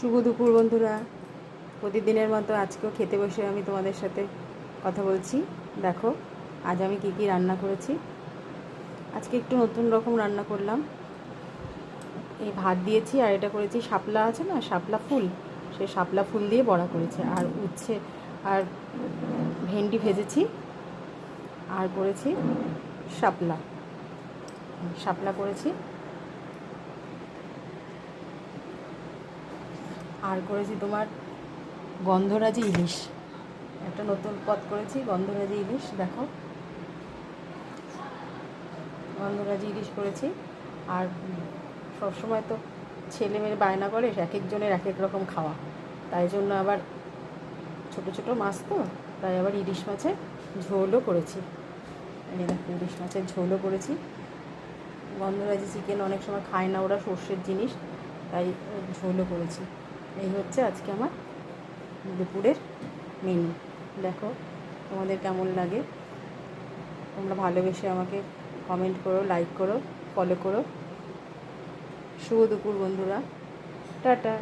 শুভ দুপুর বন্ধুরা। প্রতিদিনের মতো আজকেও খেতে বসে আমি তোমাদের সাথে কথা বলছি। দেখো, আজ আমি কি কি রান্না করেছি। আজকে একটু নতুন রকম রান্না করলাম। এই ভাত দিয়েছি আর এটা করেছি শাপলা আছে না, শাপলা ফুল। সে শাপলা ফুল দিয়ে বড়া করেছি। আর উচ্ছে আর ভেন্ডি ভেজেছি। আর করেছি শাপলা। শাপলা করেছি। আর করেছি তোমার গন্ধরাজি ইলিশ। একটা নতুন পদ করেছি, গন্ধরাজি ইলিশ, দেখো। গন্ধরাজি ইলিশ করেছি। আর সবসময় তো ছেলে মেয়ে বায়না করে, এক একজনের এক এক রকম খাওয়া। তাই জন্য আবার ছোট ছোট মাছ তো, তাই আবার ইলিশ মাছের ঝোলও করেছি। ইলিশ মাছের ঝোলও করেছি। গন্ধরাজি চিকেন অনেক সময় খায় না ওরা, সর্ষের জিনিস, তাই ঝোলও করেছি। এই হচ্ছে আজকে আমার দুপুরের মেনু দেখো, তোমাদের কেমন লাগে? তোমরা ভালোবেসে আমাকে কমেন্ট করো লাইক করো ফলো করো। শুভ দুপুর বন্ধুরা। টাটা।